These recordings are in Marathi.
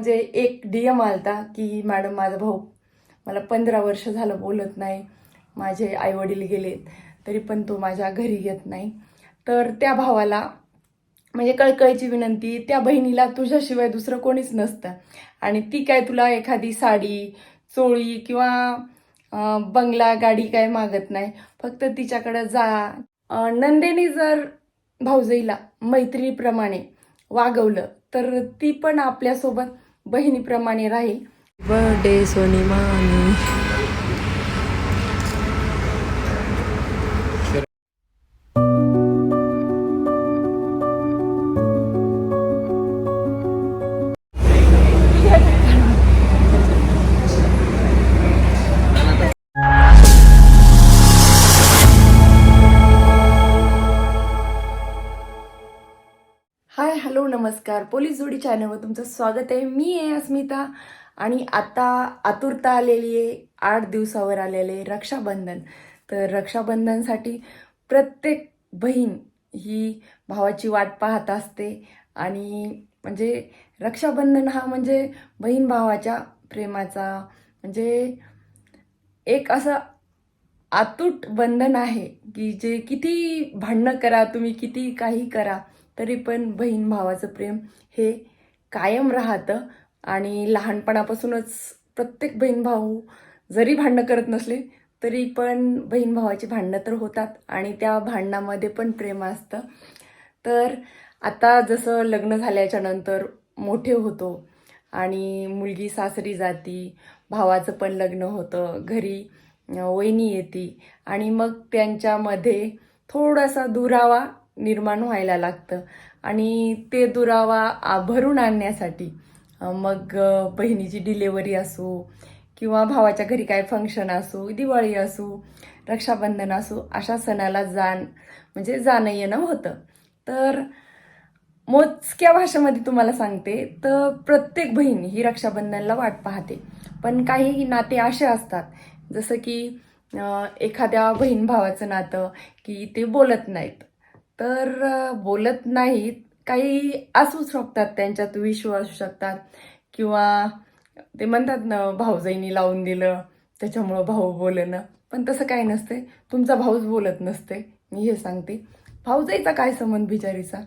म्हणजे एक डी एम आलता की मॅडम माझा भाऊ मला पंधरा वर्ष झालं बोलत नाही. माझे आईवडील गेलेत तरी पण तो माझ्या घरी येत नाही. तर त्या भावाला म्हणजे कळकळीची विनंती त्या बहिणीला तुझ्याशिवाय दुसरं कोणीच नसतं. आणि ती काय तुला एखादी साडी चोळी किंवा बंगला गाडी काय मागत नाही. फक्त तिच्याकडं जा. नंदेने जर भाऊजईला मैत्रीप्रमाणे वागवलं तर ती पण आपल्यासोबत बहिणीप्रमाणे राहील. बर्थडे सोनी हॅलो नमस्कार. पोलीस जोडी चॅनलवर तुमचं स्वागत आहे. मी आहे अस्मिता आणि आता आतुरता आलेली आहे. आठ दिवसावर आलेले रक्षाबंधन. तर रक्षाबंधनसाठी प्रत्येक बहीण ही भावाची वाट पाहत असते आणि म्हणजे रक्षाबंधन हा म्हणजे बहीण भावाच्या प्रेमाचा म्हणजे एक असं आतूट बंधन आहे की जे किती भांडणं करा तुम्ही किती काही करा. तरी पण बहीण भावाचं प्रेम हे कायम राहतं. आणि लहानपणापासूनच प्रत्येक बहीण भाऊ जरी भांडणं करत नसले तरी पण बहीण भावाची भांडणं तर होतात आणि त्या भांडणामध्ये पण प्रेम असतं. तर आता जसं लग्न झाल्याच्यानंतर मोठे होतो आणि मुलगी सासरी जाती भावाचं पण लग्न होतं घरी वहिनी येते आणि मग त्यांच्यामध्ये थोडासा दुरावा निर्माण व्हायला लागतं. आणि ते दुरावा आभरून भरून आणण्यासाठी मग बहिणीची डिलेवरी असो किंवा भावाच्या घरी काय फंक्शन असो दिवाळी असो रक्षाबंधन असो अशा सणाला जाण म्हणजे जाणं येणं होतं. तर मोजक्या भाषेमध्ये तुम्हाला सांगते तर प्रत्येक बहीण ही रक्षाबंधनला वाट पाहते. पण काही नाते असे असतात जसं की एखाद्या बहीण भावाचं नातं की ते बोलत नाहीत. तर बोलत नाहीत. काही असूच शकतात त्यांच्यात विश्व असू शकतात. किंवा ते म्हणतात ना भाऊजाईनी लावून दिलं त्याच्यामुळं भाऊ बोलणं. पण तसं काही नसते. तुमचा भाऊच बोलत नसते. मी हे सांगते. भाऊजाईचा काय संबंध बिचारीचा?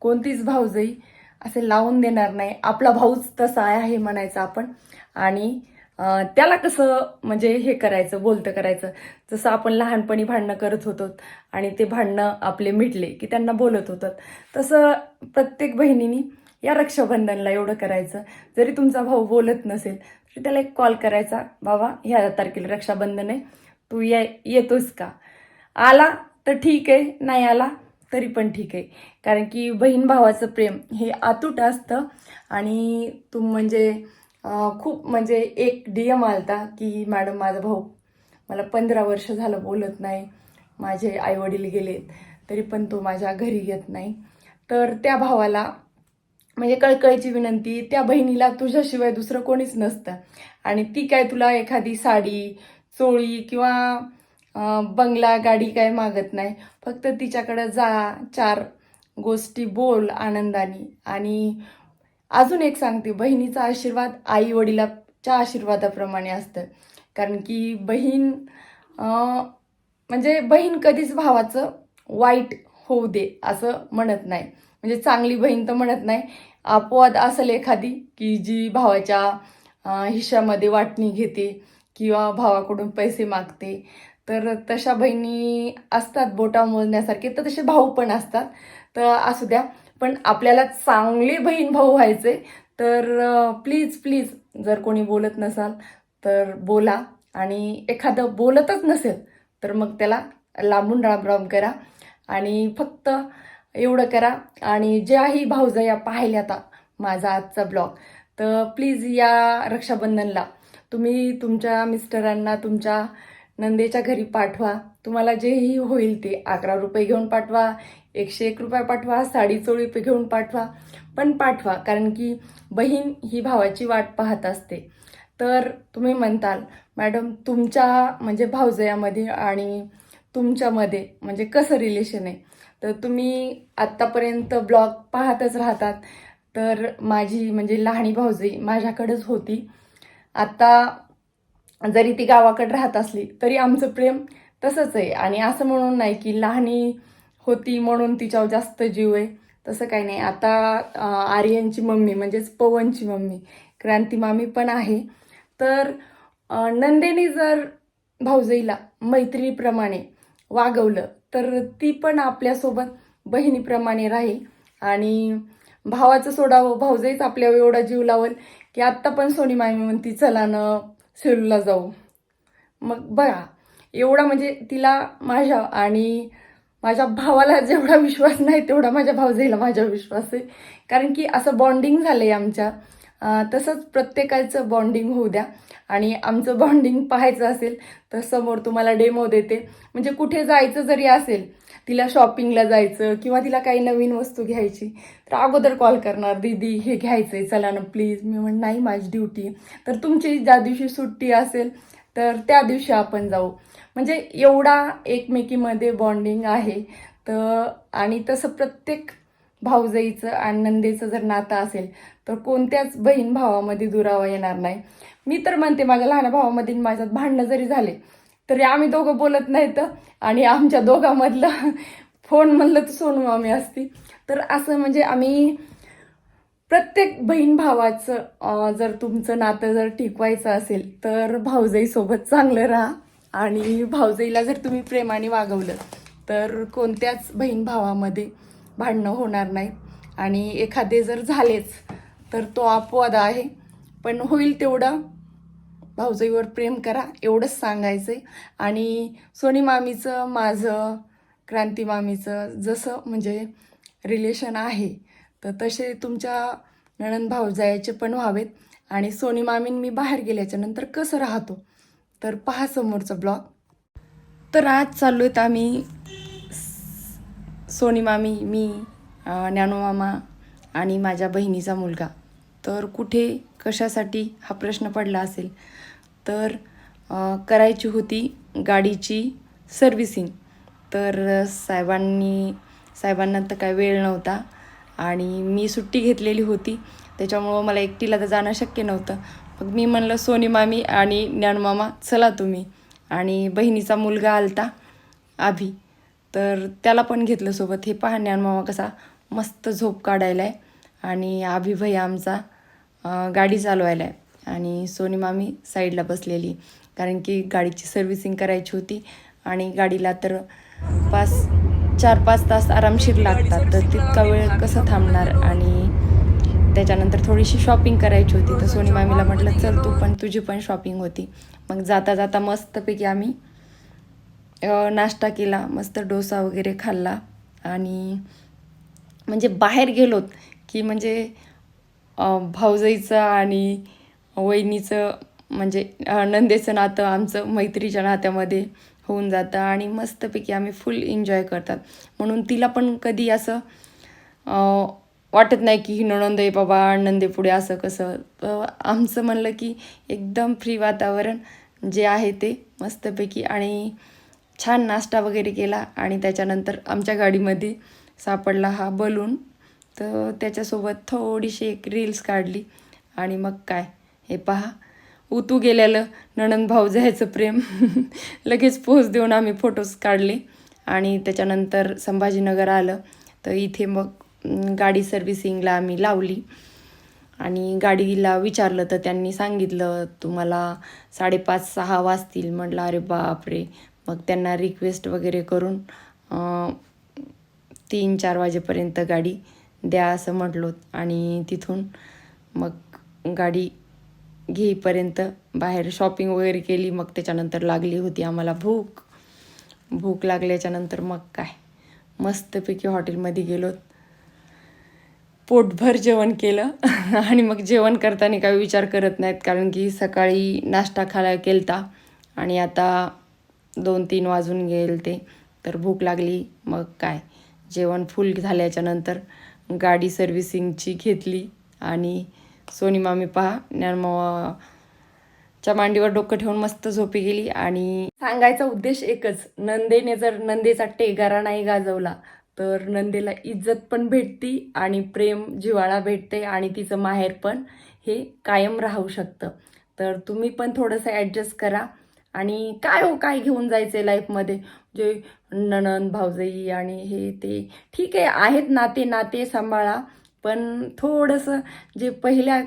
कोणतीच भाऊजाई असे लावून देणार नाही. आपला भाऊच तसा आहे म्हणायचा आपण. आणि त्याला कसं म्हणजे हे करायचं बोलतं करायचं? जसं आपण लहानपणी भांडणं करत होतो आणि ते भांडणं आपले मिटले की त्यांना बोलत होतं. तसं प्रत्येक बहिणीनी या रक्षाबंधनला एवढं करायचं. जरी तुमचा भाऊ बोलत नसेल तरी त्याला एक कॉल करायचा बाबा ह्या तारखेला रक्षाबंधन आहे तू या येतोस का? आला तर ठीक आहे नाही आला तरी पण ठीक आहे. कारण की बहीण भावाचं प्रेम हे अतूट असतं आणि तुम म्हणजे खूप म्हणजे एक डी एम आलता की मॅडम माझा भाऊ मला पंधरा वर्ष झालं बोलत नाही. माझे आईवडील गेलेत तरी पण तो माझ्या घरी येत नाही. तर त्या भावाला म्हणजे कळकळीची विनंती त्या बहिणीला तुझ्याशिवाय दुसरं कोणीच नसतं. आणि ती काय तुला एखादी साडी चोळी किंवा बंगला गाडी काय मागत नाही. फक्त तिच्याकडं जा चार गोष्टी बोल आनंदाने. आणि अजून एक सांगते बहिणीचा आशीर्वाद आई वडिलाच्या आशीर्वादाप्रमाणे असतं. कारण की बहीण म्हणजे बहीण कधीच भावाचं वाईट होऊ दे असं म्हणत नाही. म्हणजे चांगली बहीण तर म्हणत नाही. अपवाद असेल एखादी की जी भावाच्या अं, हिश्श्यामध्ये वाटणी घेते किंवा भावाकडून पैसे मागते. तर तशा बहिणी असतात बोटा मोजण्यासारखे तर तसे भाऊ पण असतात. तर असू द्या. पण आपल्याला चांगले बहीण भाऊ व्हायचे तर प्लीज प्लीज जर कोणी बोलत नसाल तर बोला. आणि एखादं बोलतच नसेल तर मग त्याला लांबून राम राम करा. आणि फक्त एवढं करा. आणि ज्याही भाऊजया पाहिल्या आता माझा आजचा ब्लॉग तर प्लीज या रक्षाबंधनला तुम्ही तुमच्या मिस्टरांना तुमच्या नंदेच्या घरी पाठवा. तुम्हाला जेही होईल ते अकरा रुपये घेऊन पाठवा एकशे एक रुपये पाठवा साडी चोळी घेऊन पाठवा पण पाठवा कारण की बहीण ही भावाची वाट पाहत असते. तर तुम्ही म्हणताल मॅडम तुमच्या म्हणजे भावजयामध्ये आणि तुमच्यामध्ये म्हणजे कसं रिलेशन आहे? तर तुम्ही आत्तापर्यंत ब्लॉग पाहतच राहतात. तर माझी म्हणजे लहानी भावजई माझ्याकडेच होती. आत्ता जरी ती गावाकडे राहत असली तरी आमचं प्रेम तसंच आहे. आणि असं म्हणून नाही की लहानी होती म्हणून तिच्यावर जास्त जीव आहे. तसं काही नाही. आता आर्यनची मम्मी म्हणजेच पवनची मम्मी क्रांती मामी पण आहे. तर नंदेने जर भाऊजाईला मैत्रीप्रमाणे वागवलं तर ती पण आपल्यासोबत बहिणीप्रमाणे राहील. आणि भावाचं सोडावं भाऊजाईच आपल्यावर एवढा जीव लावल की आत्ता पण सोनी मामी म्हणती चला ना सेलूला जाऊ मग बघा एवढा म्हणजे तिला माझ्या आणि माझ्या भावाला जेवढा विश्वास नाही तेवढा माझ्या भाऊजाईला माझ्या विश्वास आहे कारण की असं बॉन्डिंग झालं आहे आमच्या तसंच प्रत्येकाचं बॉन्डिंग होऊ द्या. आणि आमचं बॉन्डिंग पाहायचं असेल तर समोर तुम्हाला डेमो देते. म्हणजे कुठे जायचं जरी असेल तिला शॉपिंगला जायचं किंवा तिला काही नवीन वस्तू घ्यायची तर अगोदर कॉल करणार दीदी हे घ्यायचं आहे चला ना प्लीज मी म्हण नाही माझी ड्युटी तर तुमची ज्या दिवशी सुट्टी असेल तर त्या दिवशी आपण जाऊ. म्हणजे एवढा एकमेकीमध्ये बॉन्डिंग आहे. तर आणि तसं प्रत्येक भाऊजाईचं आणि नंदेचं जर नातं असेल तर कोणत्याच बहीण भावामध्ये दुरावा येणार नाही. मी तर म्हणते माझ्या लहान भावामध्ये माझ्यात भांडणं जरी झाले तरी आम्ही दोघं बोलत नाहीत. आणि आमच्या दोघांमधलं फोन म्हणलं तर सोनू मामी असती. तर असं म्हणजे आम्ही प्रत्येक बहीण भावाचं जर तुमचं नातं जर टिकवायचं असेल तर भाऊजाईसोबत चांगलं राहा. आणि भाऊजाईला जर तुम्ही प्रेमाने वागवलं तर कोणत्याच बहीण भावामध्ये भांडणं होणार नाही. आणि एखादे जर झालेच तर तो अपवाद आहे. पण होईल तेवढं. भाऊजाईवर प्रेम करा एवढंच सांगायचं आहे आणि सोनी मामीचं माझं क्रांती मामीचं जसं म्हणजे रिलेशन आहे तर तसे तुमच्या नणन भाऊजायाचे पण व्हावेत. आणि सोनी मामीन मी बाहेर गेल्याच्यानंतर कसं राहतो तर पहा समोरचा ब्लॉग. तर आज चाललो आहेत आम्ही सोनी मामी मी अं, मामा आणि माझ्या बहिणीचा मुलगा. तर कुठे कशासाठी हा प्रश्न पडला असेल? तर करायची होती गाडीची सर्व्हिसिंग तर साहेबांनी साहेबांना तर काय वेळ नव्हता आणि मी सुट्टी घेतलेली होती. त्याच्यामुळं मला एकटीला तर जाणं शक्य नव्हतं. मग मी म्हणलं सोनी मामी आणि ज्ञानमामा चला तुम्ही. आणि बहिणीचा मुलगा आलता आभी. तर त्याला पण घेतलं सोबत. हे पहा ज्ञानमामा कसा मस्त झोप काढायला आहे आणि आभी भैया आमचा गाडी चालवायला आहे आणि सोनी मामी साईडला बसलेली. कारण की गाडीची सर्व्हिसिंग करायची होती आणि गाडीला तर पाच चार पाच तास आरामशीर लागतात. तर तितका वेळ कसं थांबणार? आणि त्याच्यानंतर थोडीशी शॉपिंग करायची होती. तर सोनी मामीला म्हटलं चल तू पण तुझी पण शॉपिंग होती. मग जाता जाता मस्तपैकी आम्ही नाश्ता केला मस्त डोसा वगैरे खाल्ला. आणि म्हणजे बाहेर गेलोत की म्हणजे भाऊजाईचा भाऊजाईचं आणि वहिनीचं म्हणजे नंदेचं नातं आमचं मैत्रीच्या नात्यामध्ये होऊन जातं आणि मस्तपैकी आम्ही फुल एन्जॉय करतात. म्हणून तिला पण कधी असं वाटत नाही की ही नणंद आहे बाबा नंदे पुढे असं कसं. आमचं म्हणलं की एकदम फ्री वातावरण जे आहे ते मस्तपैकी आणि छान नाश्ता वगैरे केला आणि त्याच्यानंतर आमच्या गाडीमध्ये सापडला हा बलून तर त्याच्यासोबत थोडीशी एक रील्स काढली आणि मग काय. हे पहा उतू गेलेलं नणंद भाऊ जायचं प्रेम. लगेच पोच देऊन आम्ही फोटोज काढले आणि त्याच्यानंतर संभाजीनगर आलं. तर इथे मग गाडी सर्व्हिसिंगला आम्ही लावली. आणि गाडीला विचारलं तर त्यांनी सांगितलं तुम्हाला साडेपाच सहा वाजतील. म्हटलं अरे बापरे. मग त्यांना रिक्वेस्ट वगैरे करून तीन चार वाजेपर्यंत गाडी द्या असं म्हटलो. आणि तिथून मग गाडी घेईपर्यंत बाहेर शॉपिंग वगैरे केली मग त्याच्यानंतर लागली होती आम्हाला भूक. भूक लागल्याच्यानंतर मग काय? मस्तपैकी हॉटेलमध्ये गेलो. पोटभर जेवण केलं. आणि मग जेवण करताना काही विचार करत नाहीत कारण की सकाळी नाश्ता खायला केलता. आणि आता दोन तीन वाजून गेल ते. तर भूक लागली. मग काय? जेवण फुल झाल्याच्यानंतर गाडी सर्व्हिसिंगची घेतली. आणि सोनी मामी पहा. ज्ञानमावा च्या मांडीवर डोकं ठेवून मस्त झोपी गेली आणि सांगायचा उद्देश एकच. नंदेने जर नंदेचा टेगारा नाही गाजवला तर नंदेला इज्जत पण भेटती आणि प्रेम जिव्हाळा भेटते आणि तिचं माहेर पण हे कायम राहू शकतं. तर तुम्ही पण थोडंसं ॲडजस्ट करा. आणि काय हो काय घेऊन जायचं आहे लाईफमध्ये जे नणन भाऊजाई आणि हे ते ठीक आहे आहेत नाते नाते सांभाळा. पण थोडंसं जे पहिल्या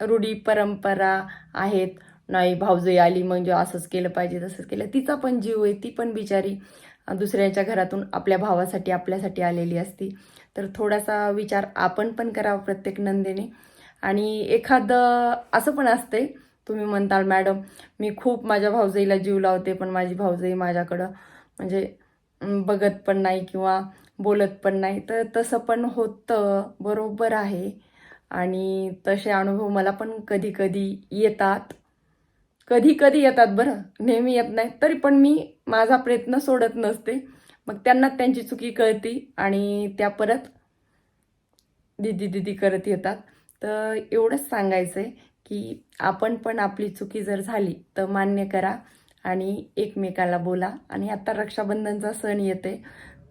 रूढी परंपरा आहेत नाही भाऊजाई आली म्हणजे असंच केलं पाहिजे तसंच केलं तिचा पण जीव आहे ती पण बिचारी दुसऱ्याच्या घरातून आपल्या भावासाठी आपल्यासाठी आलेली असती. तर थोडासा विचार आपण पण करावा प्रत्येक नंदेने. आणि एखादं असं पण असते तुम्ही म्हणताल मॅडम मी खूप माझ्या भाऊजाईला जीव लावते पण माझी भाऊजई माझ्याकडं. म्हणजे बघत पण नाही किंवा बोलत पण नाही. तर तसं पण होतं बरोबर आहे. आणि तसे अनुभव मला पण कधी कधी येतात. कधी कधी येतात बरं नेहमी येत नाही तरी पण मी माझा प्रयत्न सोडत नसते. मग त्यांना त्यांची चुकी कळती आणि त्या परत दिदी दिदी करत येतात. तर एवढंच सांगायचं आहे की आपण पण आपली चुकी जर झाली तर मान्य करा. आणि एकमेकाला बोला. आणि आता रक्षाबंधनचा सण येते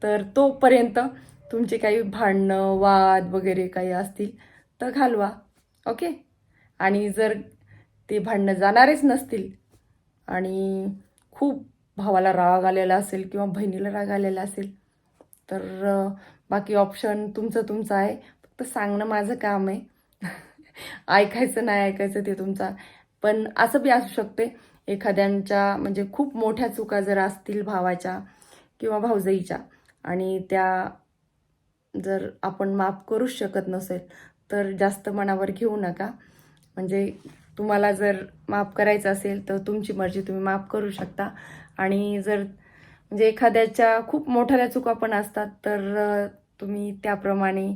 तर तोपर्यंत तुमचे काही भांडणं वाद वगैरे काही असतील तर घालवा. ओके? आणि जर ते भांडणं जाणारेच नसतील आणि खूप भावाला राग आलेला असेल किंवा बहिणीला राग आलेला असेल तर बाकी ऑप्शन तुमचं तुमचं आहे. फक्त सांगणं माझं काम आहे. ऐकायचं नाही ऐकायचं ते तुमचा. पण असं बी असू शकते एखाद्यांच्या म्हणजे खूप मोठ्या चुका जर असतील भावाच्या किंवा भाऊजाईच्या आणि त्या जर आपण माफ करूच शकत नसेल तर जास्त मनावर घेऊ नका. म्हणजे तुम्हाला जर माफ करायचं असेल तर तुमची मर्जी तुम्ही माफ करू शकता. आणि जर म्हणजे एखाद्याच्या खूप मोठ्या चुका पण असतात तर तुम्ही त्याप्रमाणे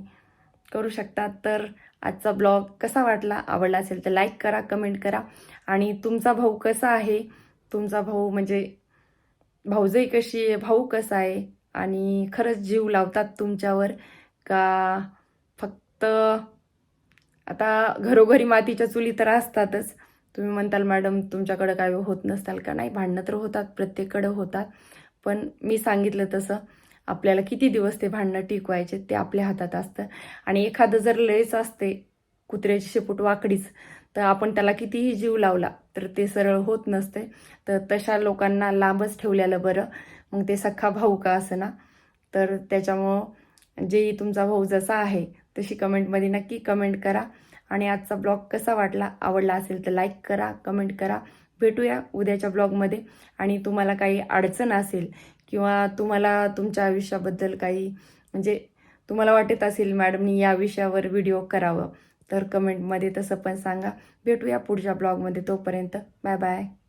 करू शकता तर आजचा ब्लॉग कसा वाटला आवडला असेल तर लाईक करा कमेंट करा. आणि तुमचा भाऊ कसा आहे? तुमचा भाऊ म्हणजे भाऊजई कशी आहे? भाऊ कसा आहे? आणि खरंच जीव लावतात तुमच्यावर का फक्त आता घरोघरी मातीच्या चुली तर असतातच. तुम्ही म्हणताल मॅडम तुमच्याकडं काय होत नसताल का? नाही भांडणं तर होतात प्रत्येककडं होतात. पण मी सांगितलं तसं. आपल्याला किती दिवस ते भांडणं टिकवायचे ते आपल्या हातात असतं. आणि एखादं जर लयच असते कुत्र्याची शेपूट वाकडीच तर आपण त्याला कितीही जीव लावला तर ते सरळ होत नसते. तर तशा लोकांना लांबच ठेवलेलं बरं. मग ते सख्खा भाऊ का असं ना तर त्याच्यामुळं जेही तुमचा भाऊ जसा आहे तशी कमेंटमध्ये नक्की कमेंट करा. आणि आजचा ब्लॉग कसा वाटला आवडला असेल तर लाईक करा कमेंट करा. भेटूया उद्याच्या ब्लॉगमध्ये. आणि तुम्हाला काही अडचण असेल किंवा तुम्हाला तुमच्या आयुष्याबद्दल काही म्हणजे तुम्हाला वाटत असेल मॅडमनी या विषयावर व्हिडिओ करावं. तर कमेंटमध्ये तसं पण सांगा. भेटूया पुढच्या ब्लॉगमध्ये तोपर्यंत. Bye bye.